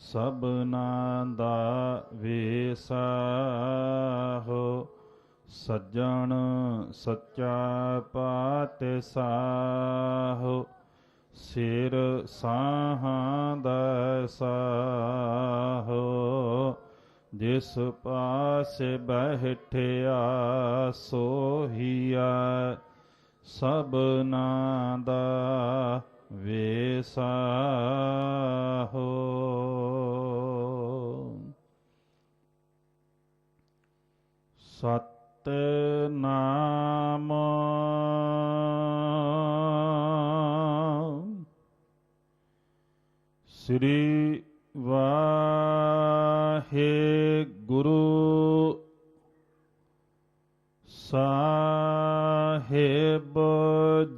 ਸਭਨਾ ਦਾ ਵੇਸਾਹੋ ਸੱਜਣ ਸੱਚਾ ਪਾਤਸ਼ਾਹ ਸਿਰ ਸਾਹਾਂ ਦਾ ਸਾਹੋ ਜਿਸ ਪਾਸੇ ਬਹਿਠਿਆ ਸੋਹੀਆ ਸਭਨਾ ਦਾ ਵੇਸਾਹੋ සත්නාම ශ්‍රී වාහේ ගුරු සාහෙබ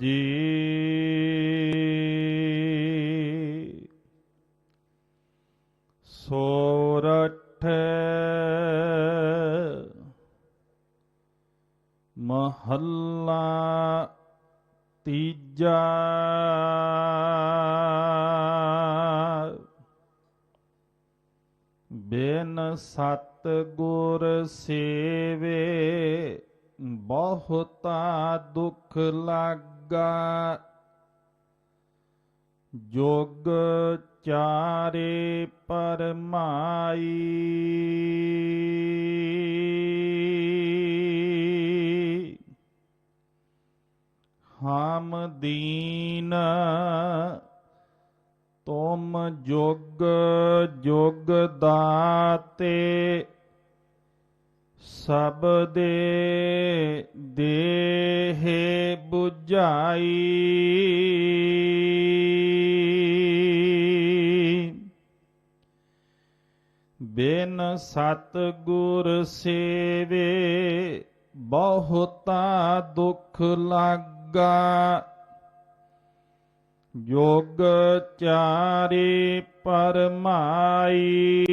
ජී සෝරඨ ਹੱਲਾ ਤੀਜਾ। ਬੇਨ ਸਤ ਗੁਰ ਸੇਵੇ ਬਹੁਤਾ ਦੁਖ ਲਾਗਾ। ਜੋਗ ਚਾਰੇ ਪਰਮਾਈ। ਹਮ ਦੀਨ, ਤੁਮ ਜੁਗ ਜੁਗ ਦਾਤੇ, ਸਭ ਦੇ ਦੇਹ 부ਝਾਈ ਬਿਨ ਸਤ ਗੁਰ ਸੇਵੇ ਬਹੁਤਾ ਦੁਖ ਲੱਗ ਜੋਗ ਚਾਰੇ ਪਰਮਾਈ।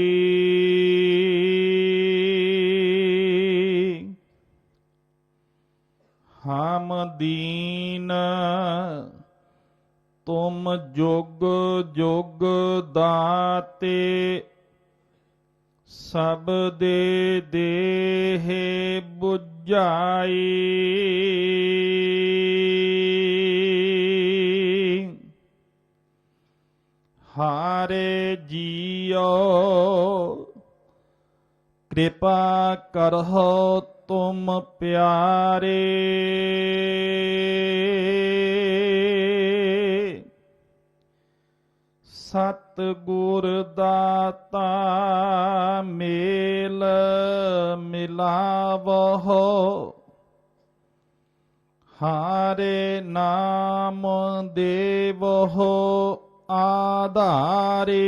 ਹਮ ਦੀਨ ਤੁਮ ਜੁਗ ਜੁਗ ਦਾਤੇ ਸਭ ਦੇ ਦੇਹ 부ਝਾਈ ਹਾਰੇ ਜੀਓ ਕਿਰਪਾ ਕਰਹੁ ਤੁਮ ਪਿਆਰੇ। ਸਤ ਗੁਰ ਦਾਤਾ ਮੇਲ ਮਿਲਾਵਹੁ। ਹਾਰੇ ਨਾਮ ਦੇਵਹੁ ਆਧਾਰੇ।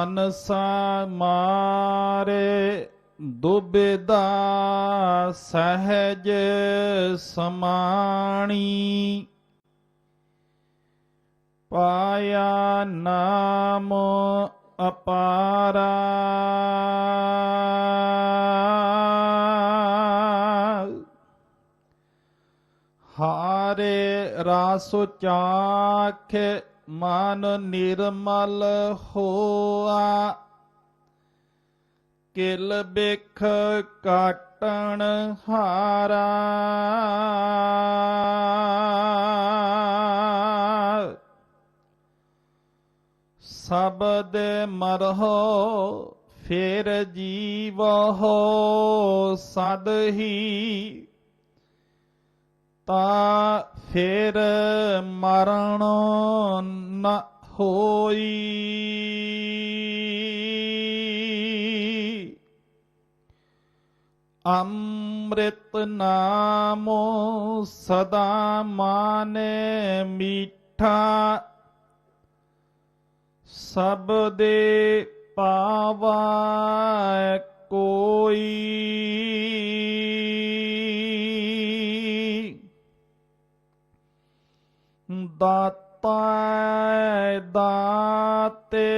ਮਨਸਾ ਮਾਰੇ ਦੁਬਿਦਾ ਸਹਿਜ ਸਮਾਣੀ। ਪਾਇਆ ਨਾਮ ਅਪਾਰਾ। ਹਾਰੇ ਰਾਸ ਚਾਖ ਮਨ ਨਿਰਮਲ ਹੋਆ। ਕਿਲ ਬਿਖ ਕਾਟਣ ਹਾਰਾ। ਸਬਦ ਮਰਹੋ ਫੇਰ ਜੀਵ ਹੋ ਸਦ ਹੀ ਤਾ ਫੇਰ ਮਰਨ ਨ ਹੋਈ। ਅੰਮ੍ਰਿਤ ਨਾਮੋ ਸਦਾ ਮਾਨੇ ਮੀਠਾ। ਸਭ ਦੇ ਪਾਵਾ ਕੋਈ। ਦਾਤਾ ਦਾਤੇ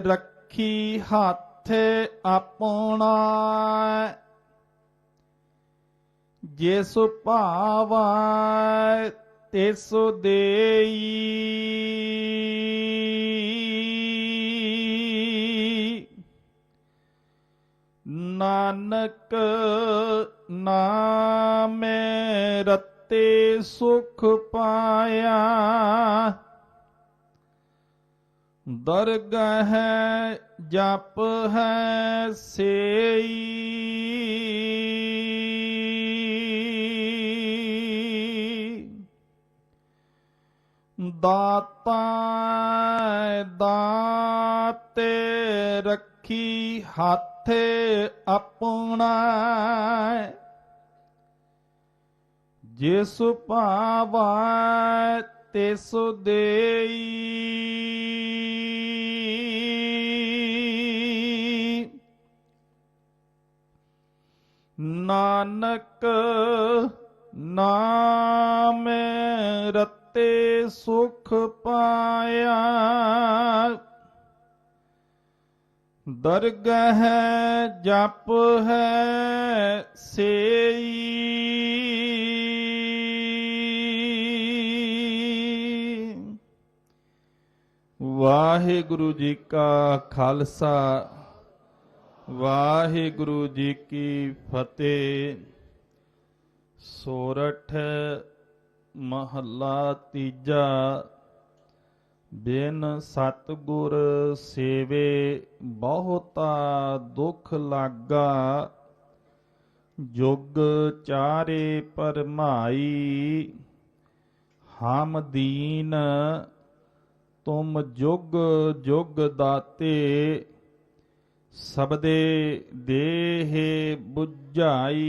ਰੱਖੀ ਹੱਥ ਆਪਣਾ ਜਿਸ ਭਾਵਾ ਤਿਸ ਦੇਈ। ਨਾਨਕ ਨਾਮੇ ਰਤੇ ਤੇ ਸੁਖ ਪਾਇਆ। ਦਰਗਹ ਜਪ ਹੈ ਸੇਈ। ਦਾਤਾ ਦਾਤੇ ਰੱਖੀ ਹੱਥ ਆਪਣਾ ਜਿਸ ਭਾਵਾ ਤਿਸ ਦੇਈ। ਨਾਨਕ ਨਾਮ ਰਤੇ ਸੁਖ ਪਾਇਆ। ਦਰਗਹ ਜਪ ਹੈ ਸੇਈ। ਵਾਹਿਗੁਰੂ ਜੀ ਕਾ ਖਾਲਸਾ, ਵਾਹਿਗੁਰੂ ਜੀ ਕੀ ਫਤਿਹ। ਸੋਰਠ ਮਹੱਲਾ ਤੀਜਾ, ਬਿਨ ਸਤਗੁਰ ਸੇਵੇ ਬਹੁਤਾ ਦੁਖ ਲਾਗਾ। ਜੁਗ ਚਾਰੇ ਪਰਮਾਈ, ਹਮ ਦੀਨ ਤੁਮ ਜੁਗ ਜੁਗ ਦਾਤੇ ਸਬਦੇ ਦੇਹ 부ਝਾਈ